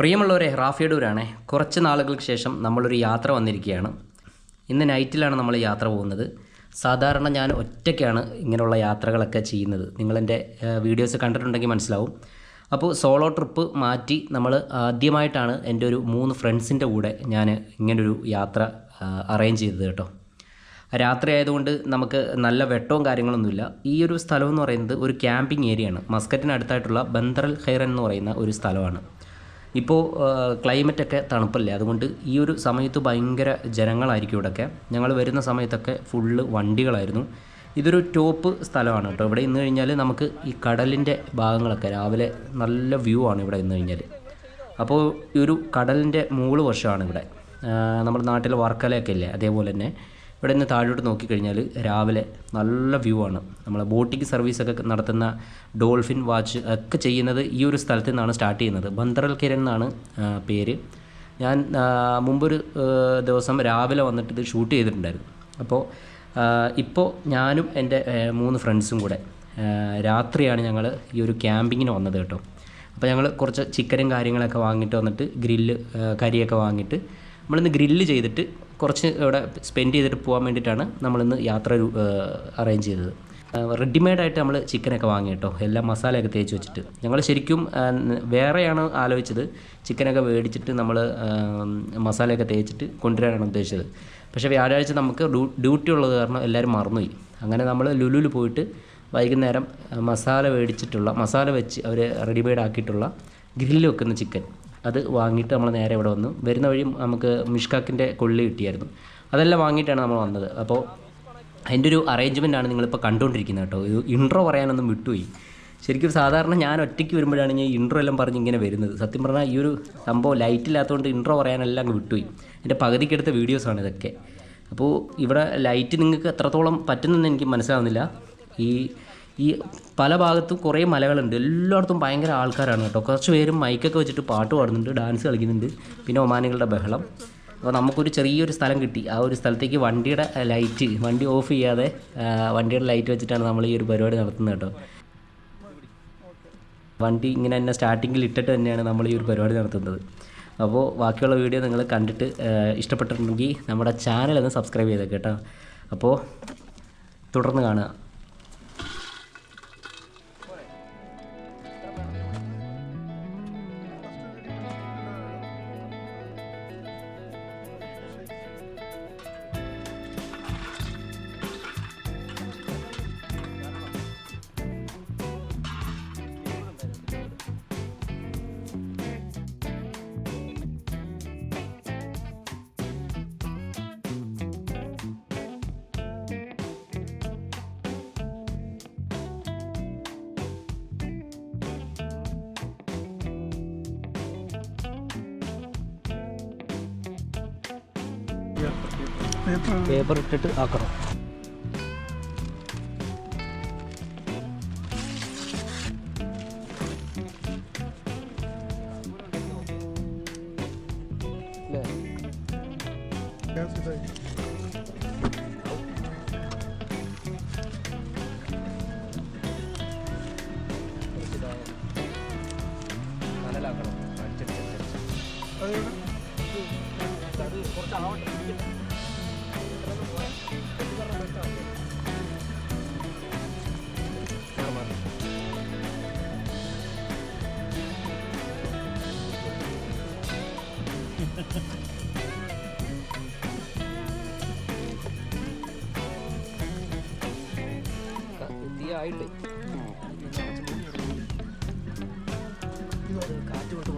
പ്രിയമുള്ളവരെ റാഫിയഡൂരാണേ കുറച്ച് നാളുകൾക്ക് ശേഷം നമ്മളൊരു യാത്ര വന്നിരിക്കുകയാണ്. ഇന്ന് നൈറ്റിലാണ് നമ്മൾ യാത്ര പോകുന്നത്. സാധാരണ ഞാൻ ഒറ്റയ്ക്കാണ് ഇങ്ങനെയുള്ള യാത്രകളൊക്കെ ചെയ്യുന്നത്. നിങ്ങളെന്റെ വീഡിയോസ് കണ്ടിട്ടുണ്ടെങ്കിൽ മനസ്സിലാവും. അപ്പോൾ സോളോ ട്രിപ്പ് മാറ്റി നമ്മൾ ആദ്യമായിട്ടാണ് എന്റെ ഒരു മൂന്ന് ഫ്രണ്ട്സിന്റെ കൂടെ ഞാൻ ഇങ്ങനൊരു യാത്ര അറേഞ്ച് ചെയ്തത് കേട്ടോ. രാത്രി ആയതുകൊണ്ട് നമുക്ക് നല്ല വെട്ടവും കാര്യങ്ങളൊന്നുമില്ല. ഈ ഒരു സ്ഥലം എന്ന് പറയുന്നത് ഒരു ക്യാമ്പിംഗ് ഏരിയയാണ്. മസ്കറ്റിനടുത്തായിട്ടുള്ള ബന്ദറൽ ഖൈറൻ എന്ന് പറയുന്ന ഒരു സ്ഥലമാണ്. ഇപ്പോൾ ക്ലൈമറ്റൊക്കെ തണുപ്പല്ലേ? അതുകൊണ്ട് ഈ ഒരു സമയത്ത് ഭയങ്കര ജനങ്ങളായിരിക്കും ഇവിടെയൊക്കെ ഞങ്ങൾ വരുന്ന സമയത്തൊക്കെ ഫുള്ള് വണ്ടികളായിരുന്നു. ഇതൊരു ടോപ്പ് സ്ഥലമാണ് കേട്ടോ. ഇവിടെ ഇന്ന് കഴിഞ്ഞാൽ നമുക്ക് ഈ കടലിന്റെ ഭാഗങ്ങളൊക്കെ രാവിലെ നല്ല വ്യൂ ആണ് ഇവിടെ ഇന്ന് കഴിഞ്ഞാൽ അപ്പോൾ ഈ ഒരു കടലിന്റെ മൂൾ വർഷമാണ് ഇവിടെ. നമ്മുടെ നാട്ടിൽ വർക്കലയൊക്കെ ഇല്ലേ? അതേപോലെ തന്നെ. ഇവിടെ നിന്ന് താഴോട്ട് നോക്കിക്കഴിഞ്ഞാൽ രാവിലെ നല്ല വ്യൂ ആണ്. നമ്മൾ ബോട്ടിംഗ് സർവീസൊക്കെ നടത്തുന്ന ഡോൾഫിൻ വാച്ച് ഒക്കെ ചെയ്യുന്നത് ഈ ഒരു സ്ഥലത്ത് നിന്നാണ് സ്റ്റാർട്ട് ചെയ്യുന്നത്. ബന്ദറൽ കിരൺ എന്നാണ് പേര്. ഞാൻ മുമ്പൊരു ദിവസം രാവിലെ വന്നിട്ട് ഇത് ഷൂട്ട് ചെയ്തിട്ടുണ്ടായിരുന്നു. അപ്പോൾ ഇപ്പോൾ ഞാനും എന്റെ മൂന്ന് ഫ്രണ്ട്സും കൂടെ രാത്രിയാണ് ഞങ്ങൾ ഈ ഒരു ക്യാമ്പിങ്ങിന് വന്നത് കേട്ടോ. അപ്പോൾ ഞങ്ങൾ കുറച്ച് ചിക്കനും കാര്യങ്ങളൊക്കെ വാങ്ങിയിട്ട് വന്നിട്ട് ഗ്രില്ല് കരിയൊക്കെ വാങ്ങിയിട്ട് നമ്മളിന്ന് ഗ്രില്ല് ചെയ്തിട്ട് കുറച്ച് ഇവിടെ സ്പെൻഡ് ചെയ്തിട്ട് പോകാൻ വേണ്ടിയിട്ടാണ് നമ്മളിന്ന് യാത്ര അറേഞ്ച് ചെയ്തത്. റെഡിമെയ്ഡായിട്ട് നമ്മൾ ചിക്കനൊക്കെ വാങ്ങി കേട്ടോ. എല്ലാം മസാലയൊക്കെ തേച്ച് വെച്ചിട്ട്. ഞങ്ങൾ ശരിക്കും വേറെയാണ് ആലോചിച്ചത്. ചിക്കനൊക്കെ മേടിച്ചിട്ട് നമ്മൾ മസാലയൊക്കെ തേച്ചിട്ട് കൊണ്ടുവരാനാണ് ഉദ്ദേശിച്ചത്. പക്ഷേ വ്യാഴാഴ്ച നമുക്ക് ഡ്യൂ- ഡ്യൂട്ടി ഉള്ളത് കാരണം എല്ലാവരും മറന്നുപോയി. അങ്ങനെ നമ്മൾ ലുലുവിൽ പോയിട്ട് വൈകുന്നേരം മസാല മേടിച്ചിട്ടുള്ള മസാല വെച്ച് അവർ റെഡിമെയ്ഡ് ആക്കിയിട്ടുള്ള ഗ്രില്ല് വെക്കുന്ന ചിക്കൻ അത് വാങ്ങിയിട്ട് നമ്മൾ നേരെ ഇവിടെ വന്നു. വരുന്ന വഴി നമുക്ക് മിഷ്കാക്കിന്റെ കൊള്ളി കിട്ടിയായിരുന്നു. അതെല്ലാം വാങ്ങിയിട്ടാണ് നമ്മൾ വന്നത്. അപ്പോൾ അതിന്റെ ഒരു അറേഞ്ച്മെന്റ് ആണ് നിങ്ങളിപ്പോൾ കണ്ടുകൊണ്ടിരിക്കുന്നത് കേട്ടോ. ഇത് ഇൻട്രോ പറയാനൊന്നും വിട്ടുപോയി. ശരിക്കും സാധാരണ ഞാൻ ഒറ്റയ്ക്ക് വരുമ്പോഴാണ് ഞാൻ ഇൻട്രോ എല്ലാം പറഞ്ഞ് ഇങ്ങനെ വരുന്നത്. സത്യം പറഞ്ഞാൽ ഈ ഒരു സംഭവം ലൈറ്റ് ഇല്ലാത്തതുകൊണ്ട് ഇൻട്രോ പറയാനെല്ലാം അങ്ങ് വിട്ടുപോയി. എന്റെ പകുതിക്കെടുത്ത വീഡിയോസാണ് ഇതൊക്കെ. അപ്പോൾ ഇവിടെ ലൈറ്റ് നിങ്ങൾക്ക് എത്രത്തോളം പറ്റുന്നെന്ന് എനിക്ക് മനസ്സിലാവുന്നില്ല. ഈ ഈ പല ഭാഗത്തും കുറേ മലകളുണ്ട്. എല്ലായിടത്തും ഭയങ്കര ആൾക്കാരാണ് കേട്ടോ. കുറച്ച് പേരും മൈക്കൊക്കെ വെച്ചിട്ട് പാട്ട് പാടുന്നുണ്ട് ഡാൻസ് കളിക്കുന്നുണ്ട്. പിന്നെ ഒമാനികളുടെ ബഹളം. അപ്പോൾ നമുക്കൊരു ചെറിയൊരു സ്ഥലം കിട്ടി. ആ ഒരു സ്ഥലത്തേക്ക് വണ്ടിയുടെ ലൈറ്റ് വണ്ടി ഓഫ് ചെയ്യാതെ വണ്ടിയുടെ ലൈറ്റ് വെച്ചിട്ടാണ് നമ്മൾ ഈ ഒരു പരിപാടി നടത്തുന്നത് കേട്ടോ. വണ്ടി ഇങ്ങനെ തന്നെ സ്റ്റാർട്ടിങ്ങിൽ ഇട്ടിട്ട് തന്നെയാണ് നമ്മൾ ഈ ഒരു പരിപാടി നടത്തുന്നത്. അപ്പോൾ ബാക്കിയുള്ള വീഡിയോ നിങ്ങൾ കണ്ടിട്ട് ഇഷ്ടപ്പെട്ടിട്ടുണ്ടെങ്കിൽ നമ്മുടെ ചാനൽ ഒന്ന് സബ്സ്ക്രൈബ് ചെയ്തേക്ക് കേട്ടോ. അപ്പോൾ തുടർന്ന് കാണുക പേപ്പർ ഇട്ടിട്ട് ആക്കണം. ആയില്ലേ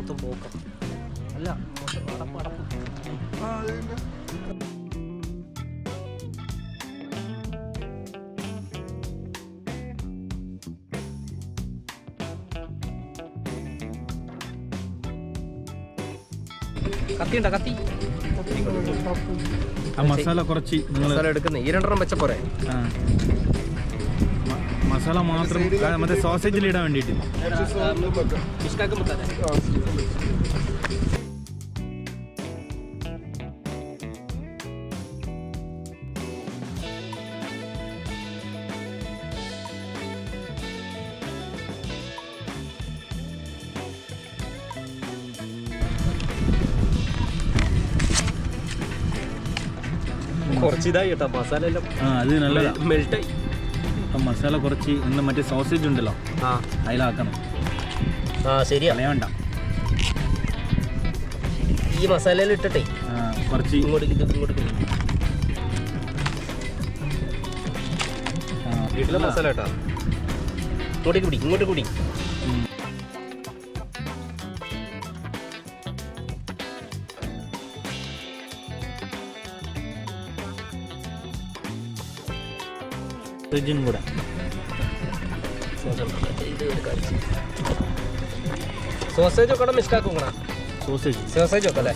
മൊത്തം പോക്കാം. അല്ല മൊത്തം അടപ്പ് അടപ്പ് കത്തി? ആ മസാല കുറച്ച് നിങ്ങൾ മസാല എടുക്കുന്ന ഈ രണ്ടെണ്ണം വെച്ച പോരെ. മസാല മാത്രം മറ്റേ സോസേജിൽ ഇടാൻ വേണ്ടിയിട്ട്. इसका മസാല എല്ലാം ആ അത് മസാല കുറച്ച് മറ്റേ സോസേജ് ഉണ്ടല്ലോ. അതിലാക്കണം. ആ ശരിയാ. കളയണ്ട ഈ മസാലയിൽ ഇട്ടിട്ടേ. കുറച്ച് ഇങ്ങോട്ട് ഇത് ഇങ്ങോട്ട് വീട്ടിലെ മസാല കേട്ടോ ഇങ്ങോട്ടേക്ക് പിടി ഇങ്ങോട്ട് പിടി. ഉം. ഫ്രിഡ്ജും കൂടെ സോസേജ് ഒക്കെ മിസ്റ്റാക്കും സോസേജ് സോസേജ് ഒക്കെ അല്ലേ?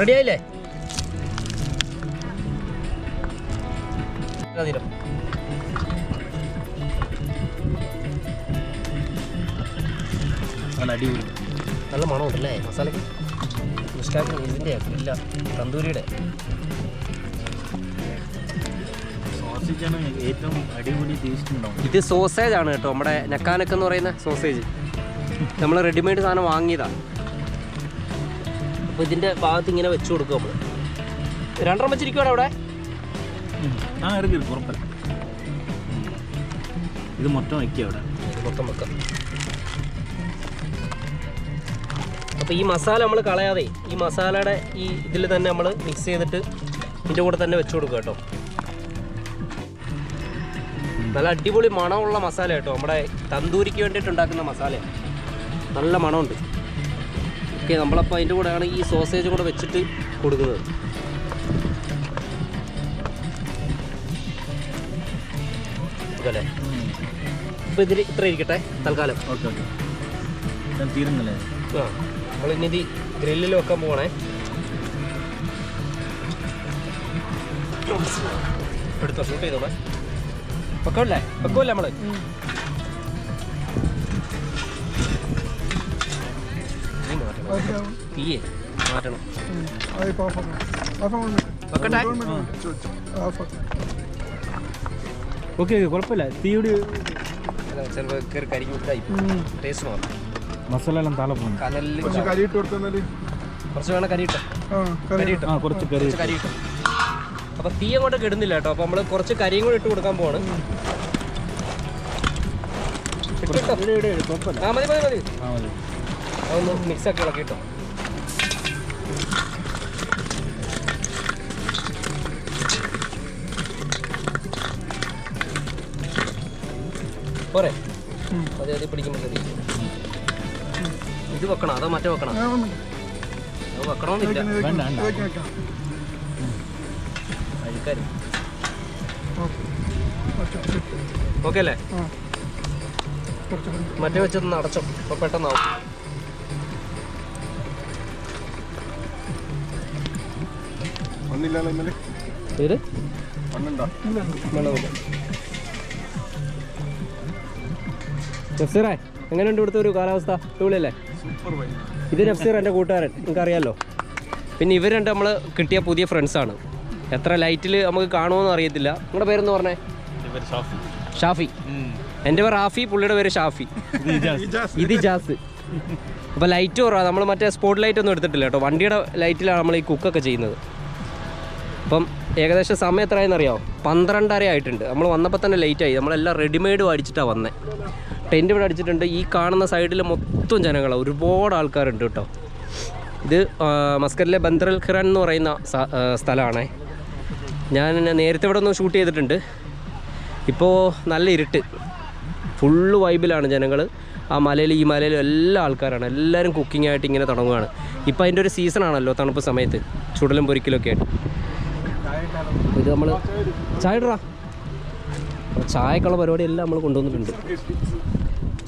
റെഡി ആയില്ലേ? അതിലും നല്ല അടിപൊളി. നല്ല മണമുണ്ടല്ലേ? മസാലയ്ക്ക് മിസ്റ്റാക്കും ഇതിന്റെ ഇല്ല തന്തൂരിയുടെ. സോസേജാണ് ഏറ്റവും അടിപൊളി ടേസ്റ്റ് ഉണ്ടാവും ഇത് സോസേജ് ആണ് കേട്ടോ. നമ്മുടെ നക്കാനക്ക് എന്ന് പറയുന്ന സോസേജ് നമ്മൾ റെഡിമെയ്ഡ് സാധനം വാങ്ങിയതാണ് അപ്പോൾ ഇതിന്റെ ഭാഗത്ത് ഇങ്ങനെ വെച്ച് കൊടുക്കും നമ്മൾ രണ്ടെണ്ണം വെച്ചിരിക്കുവാണ് അവിടെ? ആ ഇറങ്ങി ഉറപ്പല്ല ഇത് മൊത്തം വയ്ക്കുക അവിടെ. മൊത്തം വെക്കാം. അപ്പോൾ ഈ മസാല നമ്മൾ കളയാതെ ഈ മസാലയുടെ ഈ ഇതിൽ തന്നെ നമ്മൾ മിക്സ് ചെയ്തിട്ട് ഇതിന്റെ കൂടെ തന്നെ വെച്ച് കൊടുക്കുക കേട്ടോ. നല്ല അടിപൊളി മണമുള്ള മസാല കേട്ടോ. നമ്മുടെ തന്തൂരിക്ക് വേണ്ടിയിട്ട് ഉണ്ടാക്കുന്ന മസാല. നല്ല മണമുണ്ട്. ഓക്കെ നമ്മളപ്പോൾ അതിന്റെ കൂടെയാണ് ഈ സോസേജ് കൂടെ വെച്ചിട്ട് കൊടുക്കുന്നത്. അല്ലേ അപ്പോൾ ഇതിൽ ഇത്ര ഇരിക്കട്ടെ തൽക്കാലം. Okay okay. തീരുന്നല്ലേ? ആ നമ്മളിനി ഇനി ഇത് ഗ്രില്ലിൽ വെക്കാൻ പോകണേ എടുത്തോ ഷൂട്ട് ചെയ്തോളെ. വെക്കല്ലേ? വെക്കുമല്ലേ നമ്മൾ. തീയെ മാറ്റണം. വെക്കട്ടെ? ഓക്കെ ഓക്കെ കുഴപ്പമില്ല. കറി അല്ല, ചിലപ്പോൾ കയറി കറി ടേസ്റ്റ് മാറും. മസാല എല്ലാം കറി കറി കനലിൽ കറി കറി കുറച്ച് വേണം കറി കറി ആ കുറച്ച് കറി കുറച്ച് കരി ഇട്ടു അപ്പൊ തീ അങ്ങോട്ട് കിടുന്നില്ല കേട്ടോ. അപ്പൊ നമ്മൾ കുറച്ച് കരിയും കൂടെ ഇട്ട് കൊടുക്കാൻ പോവാണ്. ആ മതി മതി മതി. അതൊന്ന് മിക്സ് ആക്കി ഇളക്കി കേട്ടോ പോരെ? അതെ അതെ പിടിക്കുമ്പോൾ ഇത് വെക്കണം? അതോ മറ്റേ വെക്കണം? അത് വെക്കണമെന്നില്ല അഴുക്കാരും ഓക്കെ. അല്ലേ? മറ്റേ വെച്ചൊന്ന് അടച്ചോ. അപ്പൊ പെട്ടെന്നാവും ഇത് നഫ്സീറേ എങ്ങനെയുണ്ട് ഇവിടുത്തെ ഒരു കാലാവസ്ഥ? ടൂളല്ലേ ഇത് നഫ്സീർ എന്റെ കൂട്ടുകാരൻ നിങ്ങൾക്ക് അറിയാലോ പിന്നെ ഇവർ രണ്ട് നമ്മൾ കിട്ടിയ പുതിയ ഫ്രണ്ട്സാണ് എത്ര ലൈറ്റിൽ നമുക്ക് കാണുമെന്ന് അറിയത്തില്ല. നിങ്ങളുടെ പേരെന്ന് പറഞ്ഞേ? ഷാഫി. എന്റെ പേര് റാഫി പുള്ളിയുടെ പേര് ഷാഫി. ഇത് ജാസ്. അപ്പോൾ ലൈറ്റ് കുറവാണ് നമ്മൾ മറ്റേ സ്പോട്ട് ലൈറ്റ് ഒന്നും എടുത്തിട്ടില്ല കേട്ടോ. വണ്ടിയുടെ ലൈറ്റിലാണ് നമ്മൾ ഈ കുക്കൊക്കെ ചെയ്യുന്നത്. അപ്പം ഏകദേശം സമയം എത്രയായെന്ന് അറിയാമോ പന്ത്രണ്ടര ആയിട്ടുണ്ട്. നമ്മൾ വന്നപ്പോൾ തന്നെ ലേറ്റ് ആയി. നമ്മളെല്ലാം റെഡിമെയ്ഡ് അടിച്ചിട്ടാണ് വന്നത് ടെന്റ് ഇവിടെ അടിച്ചിട്ടുണ്ട്. ഈ കാണുന്ന സൈഡിൽ മൊത്തം ജനങ്ങളാണ് ഒരുപാട് ആൾക്കാരുണ്ട് കേട്ടോ. ഇത് മസ്കറിലെ മസ്കറ്റിലെ ബന്ദ്രൽ ഖിറാൻ എന്ന് പറയുന്ന സ്ഥലമാണേ. ഞാൻ നേരത്തെ ഇവിടെ ഒന്ന് ഷൂട്ട് ചെയ്തിട്ടുണ്ട്. ഇപ്പോൾ നല്ല ഇരുട്ട്. ഫുള്ള് വൈബിലാണ് ജനങ്ങൾ ആ മലയിൽ ഈ മലയിലും എല്ലാ ആൾക്കാരാണ്. എല്ലാവരും കുക്കിംഗ് ആയിട്ട് ഇങ്ങനെ തുടങ്ങുകയാണ് ഇപ്പോൾ അതിന്റെ ഒരു സീസണാണല്ലോ തണുപ്പ് സമയത്ത്. ചുടലും പൊരിക്കലൊക്കെ ആയിട്ട്. ഇത് നമ്മൾ ചായ ഇടറാ. ചായക്കുള്ള പരിപാടി എല്ലാം നമ്മൾ കൊണ്ടുവന്നിട്ടുണ്ട്.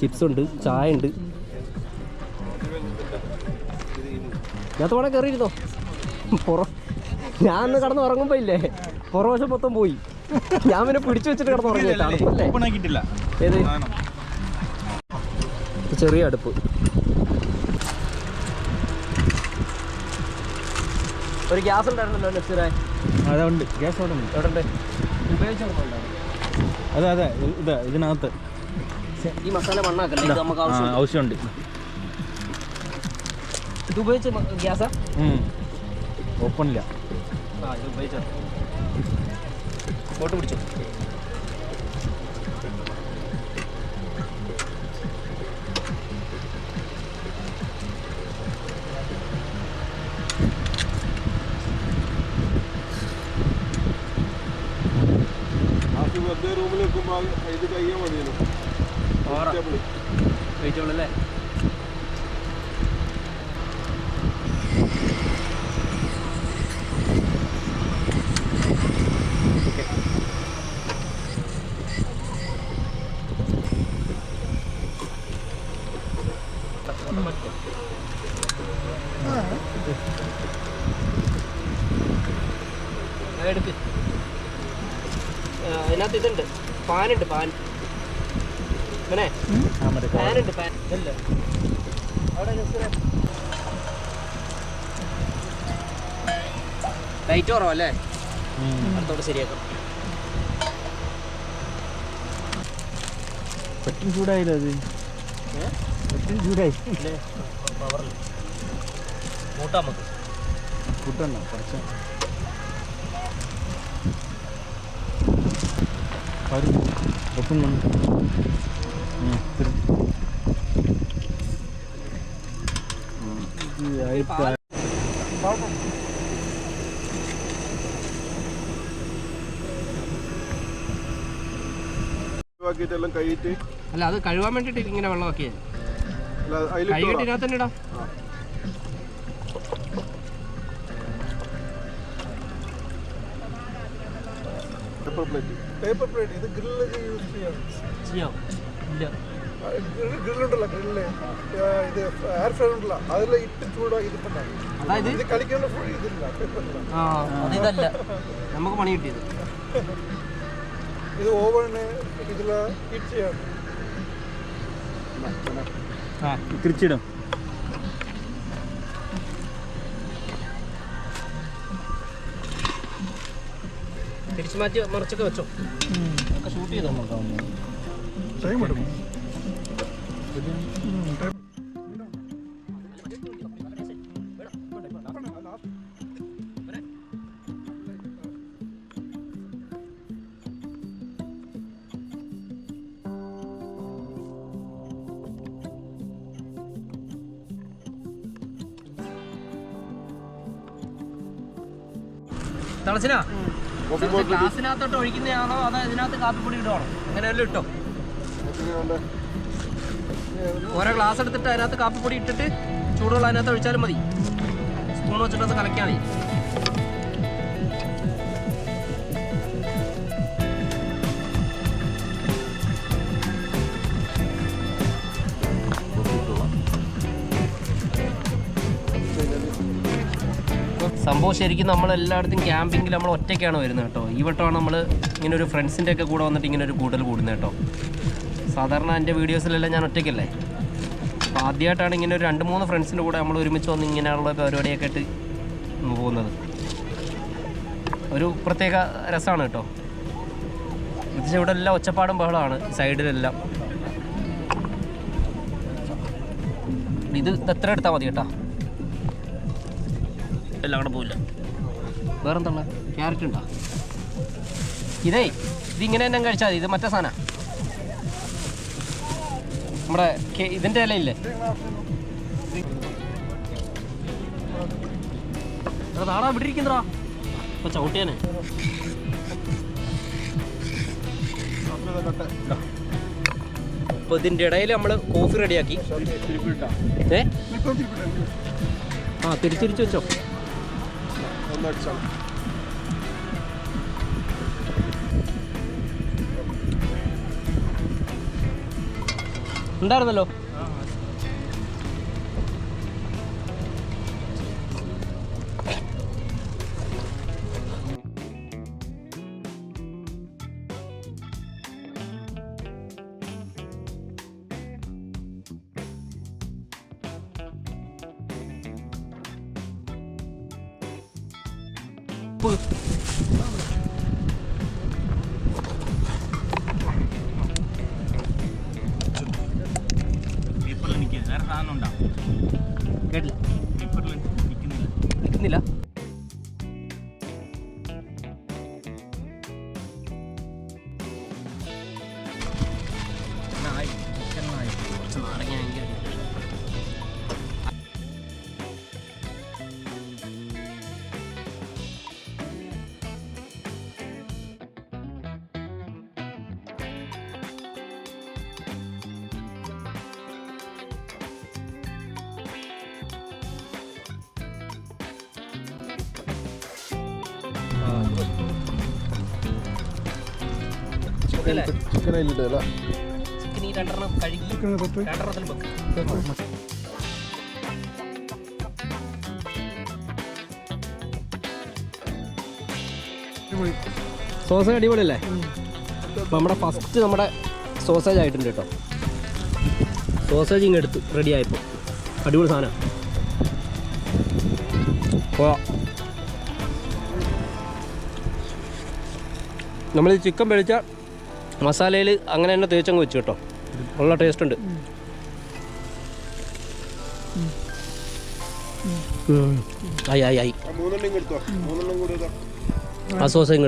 ചിപ്സ് ഉണ്ട് ചായ ഉണ്ട്. ഞാൻ തോടെ കയറിയിരുന്നോ പുറ ഞാൻ അന്ന് കടന്ന് ഉറങ്ങുമ്പോൾ ഇല്ലേ? പുറവശം മൊത്തം പോയി. ഞാൻ പിന്നെ പിടിച്ചു വെച്ചിട്ട് കിടന്ന് ഏത്? ചെറിയ അടുപ്പ്. ഒരു ഗ്യാസ് ഉണ്ടായിരുന്നല്ലോ നെക്സ്റ്റ് അതുണ്ട് ഗ്യാസ് അവിടെ ഉണ്ട്. എവിടെ ഉണ്ട് അതെ അതെ. ഇതാ ഇതിനകത്ത്. ഈ മസാല മണ്ണാക്കല്ലേ ഇത് നമുക്ക് ആവശ്യം ആവശ്യമുണ്ട്. ഇത് ഉപയോഗിച്ച് ഗ്യാസാ? ഉം. ആ ഇത് ഉപയോഗിച്ചോ. ബോട്ട് പിടിച്ചു. വെറുതെ റൂമിൽ വെക്കുമ്പോൾ ഇത് കഴിയാൻ മതിയല്ലോ. വെജിറ്റബിൾ. അല്ലേ എടുക്ക് അതിനകത്ത് ഇതുണ്ട് പാനുണ്ട് പാൻ. ഇങ്ങനെ ആ പാൻ. ഇതല്ലേ അവിടെ ലൈറ്റ് കുറവല്ലേ. അടുത്തോട്ട് ശരിയാക്കാം. പെട്ടെന്ന് ചൂടായില്ല അത്? പെട്ടെന്ന് ചൂടായി. കൂട്ടാൻ നമുക്ക്. കൂട്ടണ്ട കുറച്ച്. ഒഴിവാക്കിയിട്ടെല്ലാം കഴിയിട്ട് അല്ല അത് കഴുകാൻ വേണ്ടിട്ട് ഇങ്ങനെ. ഇതിനകത്ത് ഇടാം. പേപ്പർ പ്ലേറ്റ് പേപ്പർ പ്ലേറ്റ് ഇത് ഗ്രില്ലൊക്കെ യൂസ് ചെയ്യാം. ചെയ്യാം. ഇല്ല. ഗ്രില്ലുണ്ടല്ലോ ഗ്രില്ല് ഇത് എയർ ഫ്രൈ ഉണ്ടല്ലോ അതെല്ലാം ഇട്ട് ചൂടാക്കി ഇതിപ്പുണ്ടാവും അതായത്? ഇത് കളിക്കേണ്ട ഫുൾ ഇതില്ല പേപ്പറില്ല ആ അത് ഇതല്ല നമുക്ക് പണി കിട്ടിയത്. ഇത് ഓവണ് ഇതിൽ ഹീറ്റ് ചെയ്യാം ആ. തിരിച്ചിടും. തിരിച്ചു മാറ്റി മറിച്ചൊക്കെ വെച്ചോ. ഒക്കെ ഷൂട്ട് ചെയ്തോ ടൈം എടുക്കും തിളച്ചിനാ? കോഫി ബോട്ടിൽ ഗ്ലാസിനകത്തോട്ട് ഒഴിക്കുന്നതാണോ അതോ ഇതിനകത്ത് കാപ്പിപ്പൊടി ഇടുവാണോ? അങ്ങനെ വല്ലതും ഇട്ടോ? ഓരോ ഗ്ലാസ് എടുത്തിട്ട് അതിനകത്ത് കാപ്പിപ്പൊടി ഇട്ടിട്ട് ചൂടുവെള്ളം അതിനകത്ത് ഒഴിച്ചാലും മതി. സ്പൂൺ വെച്ചിട്ടൊന്ന് കലക്കിയാൽ മതി. ശരിക്കും നമ്മൾ എല്ലായിടത്തും ക്യാമ്പിങ്ങിൽ നമ്മൾ ഒറ്റയ്ക്കാണ് വരുന്നത് കേട്ടോ. ഈ വട്ടമാണ് നമ്മൾ ഇങ്ങനെ ഒരു ഫ്രണ്ട്സിന്റെ ഒക്കെ കൂടെ വന്നിട്ട് ഇങ്ങനെ ഒരു കൂടൽ കൂടുന്നത് കേട്ടോ. സാധാരണ എന്റെ വീഡിയോസിലെല്ലാം ഞാൻ ഒറ്റയ്ക്കല്ലേ? അപ്പോൾ ആദ്യമായിട്ടാണ് ഇങ്ങനെ ഒരു രണ്ട് മൂന്ന് ഫ്രണ്ട്സിന്റെ കൂടെ നമ്മൾ ഒരുമിച്ച് വന്ന് ഇങ്ങനെയുള്ള പരിപാടിയൊക്കെ ആയിട്ട് പോകുന്നത്. ഒരു പ്രത്യേക രസമാണ് കേട്ടോ. എന്നുവെച്ചാൽ ഇവിടെ എല്ലാം ഒച്ചപ്പാടും ബഹളമാണ് സൈഡിലെല്ലാം. ഇത് എത്ര എടുത്താൽ മതി കേട്ടോ? എല്ലാം കൂടെ പോയില്ല വേറെന്താ ക്യാരറ്റ് ഉണ്ടോ? ഇതേ ഇതിങ്ങനെ തന്നെ കഴിച്ചാൽ മതി. ഇത് മറ്റേ സാധന. നമ്മുടെ ഇതിന്റെ ഇലയില്ലേ? നാടാ ഇവിടെ ഇരിക്കുന്നടാ. ഇപ്പൊ ചവിട്ടിയാനെ. അപ്പൊ ഇതിന്റെ ഇടയിൽ നമ്മൾ കോഫി റെഡിയാക്കി ഏ? ആ തിരിച്ചിരിച്ചു വെച്ചോ. ഒന്നടിച്ചാൽ ഉണ്ടായിരുന്നല്ലോ? പേപ്പറിൽ നിൽക്കുക വേറെ സാധനം ഉണ്ടാവും കേട്ടില്ല. പേപ്പറിൽ നിൽക്കുന്നില്ല. നിൽക്കുന്നില്ല? ചിക്കൻ അതിലിട്ടല്ല ചിക്കൻ ഈ രണ്ടെണ്ണം കഴുകി വെക്ക്. സോസേജ് അടിപൊളിയല്ലേ? നമ്മുടെ ഫസ്റ്റ് നമ്മുടെ സോസേജ് ആയിട്ടുണ്ട് കേട്ടോ. സോസേജ് ഇങ്ങ് എടുത്തു റെഡി ആയപ്പോൾ അടിപൊളി സാധനം. നമ്മളിത് നമ്മൾ ഈ ചിക്കൻ വെളിച്ച മസാലയിൽ അങ്ങനെ തന്നെ തേച്ചങ്ങ് വെച്ചു കേട്ടോ. നല്ല ടേസ്റ്റ് ഉണ്ട്. ആയി ആയി ആയി. ആ സോസ് ഇങ്ങ്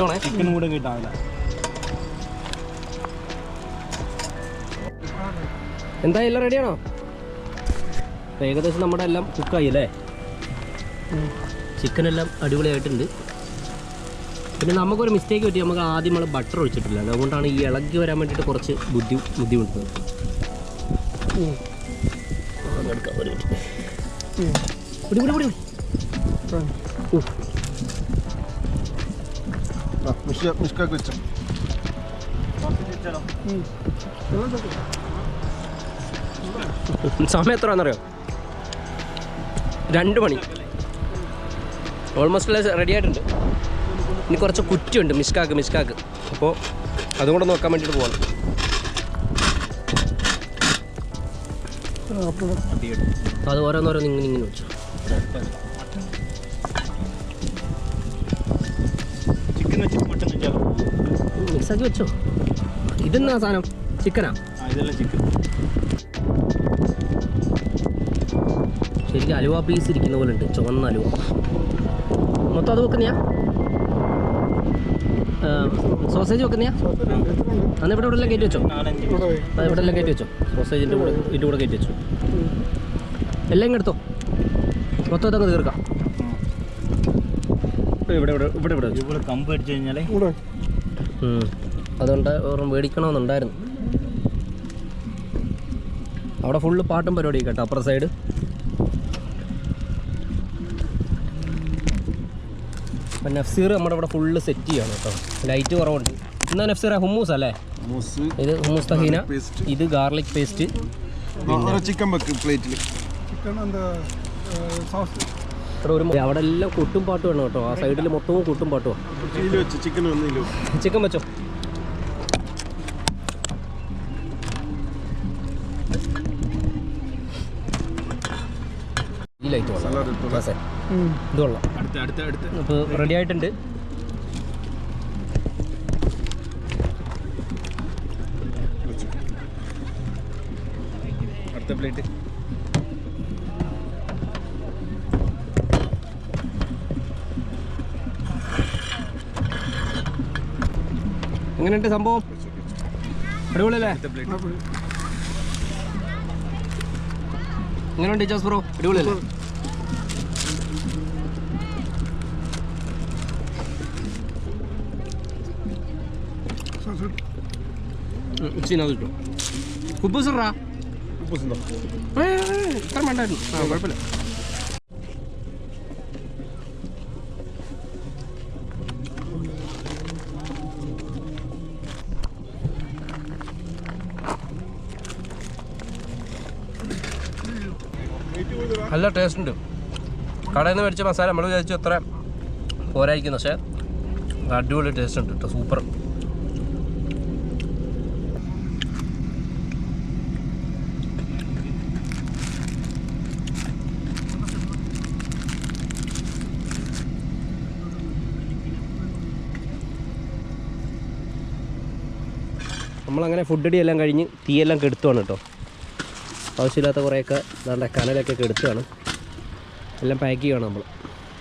പിടിച്ചോണേ ചിക്കനും കൂടെ കിട്ടാവില്ല എന്താ എല്ലാം റെഡിയാണോ ഏകദേശം നമ്മുടെ എല്ലാം കുക്കായി അല്ലേ? ചിക്കൻ എല്ലാം അടിപൊളിയായിട്ടുണ്ട്. പിന്നെ നമുക്കൊരു മിസ്റ്റേക്ക് പറ്റി നമുക്ക് ആദ്യം നമ്മൾ ബട്ടർ ഒഴിച്ചിട്ടില്ല. അതുകൊണ്ടാണ് ഈ ഇളകി വരാൻ വേണ്ടിയിട്ട് കുറച്ച് ബുദ്ധി ബുദ്ധിമുട്ട് അതെടുക്കാം ഒരു മിനിറ്റ് ഉഫ്. മിഷ്കാക്ക് വെച്ചോ സമയം എത്രയാണെന്നറിയോ രണ്ട് മണി. ഓൾമോസ്റ്റ് റെഡി ആയിട്ടുണ്ട്. ഇനി കുറച്ച് കുറ്റിയുണ്ട്. മിസ്കാക്ക് മിസ്കാക്ക് അപ്പോൾ അതും കൂടെ നോക്കാൻ വേണ്ടിയിട്ട് പോകണം അപ്പോൾ അത് ഓരോന്നോരോന്ന് ഇങ്ങനെ ഇങ്ങനെ വെച്ചു. മിക്സാക്കി വെച്ചോ. ഇതെന്നാ സാധനം? ചിക്കനാ ആ? ഇതെല്ലാം ചിക്കൻ ശരിക്കും അലുവ പീസ് ഇരിക്കുന്ന പോലെ ഉണ്ട് ചുവന്ന അലുവ. മൊത്തം അത് വെക്കുന്നയാ? സോസേജ് വെക്കുന്നയാ? അന്ന് ഇവിടെ ഇവിടെ കയറ്റി വെച്ചോ? അത് ഇവിടെ എല്ലാം കയറ്റി വെച്ചോ. സോസേജിന്റെ കൂടെ ഇതിന്റെ കൂടെ കയറ്റി വെച്ചോ. എല്ലാം ഇങ്ങ് എടുത്തോ. മൊത്തം അതങ്ങ് തീർക്കാം. ഇവിടെ ഇവിടെ ഇവിടെ ഇവിടെ. കമ്പ് അടിച്ചു കഴിഞ്ഞാലേ കൂടെ ഉം. അതുകൊണ്ട് ഓർമ്മ മേടിക്കണമെന്നുണ്ടായിരുന്നു. അവിടെ ഫുള്ള് പാട്ടും പരിപാടി കേട്ടോ അപ്പുറ സൈഡ് അപ്പം നഫ്സീർ നമ്മുടെ ഇവിടെ ഫുള്ള് സെറ്റ് ചെയ്യാണ് കേട്ടോ. ലൈറ്റ് കുറവുണ്ട്. എന്നാ നഫ്സീർ ഹുമ്മൂസ് അല്ലേ? ഇത് ഹുമ്മൂസ് തഹീന. ഇത് ഗാർലിക് പേസ്റ്റ് ചിക്കൻ വെക്ക് പ്ലേറ്റിൽ ചിക്കൻ എന്താ സോസ് ഇവിടെ ഒരു അവിടെ എല്ലാം കൊട്ടും പാട്ട് വേണം കേട്ടോ. ആ സൈഡിൽ മൊത്തവും കൊട്ടും പാട്ടുമാണ് ചിക്കൻ ചിക്കൻ വെച്ചോ. ലൈറ്റ് ഇത് കൊള്ളാം. അപ്പോൾ റെഡി ആയിട്ടുണ്ട്. അടുത്ത പ്ലേറ്റ് എങ്ങനെയുണ്ട് സംഭവം? അടിപൊളിയല്ലേ? എങ്ങനെ ഉണ്ട് എങ്ങനെയുണ്ട് ജോസ് ബ്രോ? അടിപൊളിയല്ലേ? ഇച്ചിരി കിട്ടും കുബൂസറാ ഉപ്പുണ്ടോ ഇത്ര വേണ്ടായിരുന്നു. ആ കുഴപ്പമില്ല. നല്ല ടേസ്റ്റ് ഉണ്ട്. കടയിൽ നിന്ന് മേടിച്ച മസാല നമ്മൾ വിചാരിച്ചു അത്ര പോരായിരിക്കുന്നു പക്ഷേ അടിപൊളി ടേസ്റ്റ് ഉണ്ട് കേട്ടോ സൂപ്പർ നമ്മളങ്ങനെ ഫുഡ് അടിയെല്ലാം കഴിഞ്ഞ് തീയെല്ലാം കെടുത്തുവാണ് കേട്ടോ ആവശ്യമില്ലാത്ത കുറേയൊക്കെ നല്ല കനലൊക്കെ കെടുത്തുകയാണ് എല്ലാം പാക്ക് ചെയ്യുകയാണ് നമ്മൾ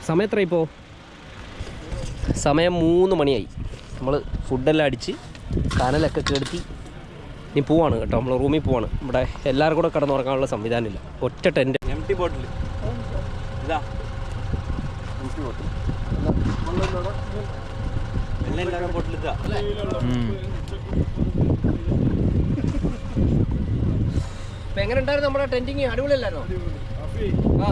സമയം എത്ര ഇപ്പോൾ സമയം മൂന്ന് മണിയായി. നമ്മൾ ഫുഡെല്ലാം അടിച്ച് കനലൊക്കെ കെടുത്തി ഇനി പോവാണ് കേട്ടോ. നമ്മൾ റൂമിൽ പോവാണ്. ഇവിടെ എല്ലാവരും കൂടെ കിടന്നുറങ്ങാനുള്ള സംവിധാനമില്ല ഒറ്റ ടെന്റ് എം ടി ബോട്ടിൽ ഇതാ. എം ടി ബോട്ടിൽ വെള്ളം ബോട്ടിൽ ഇതാ. ഇപ്പം എങ്ങനെ ഉണ്ടായിരുന്നു നമ്മുടെ ടെന്റിങ് അടിപൊളിയല്ലായിരുന്നോ? ആ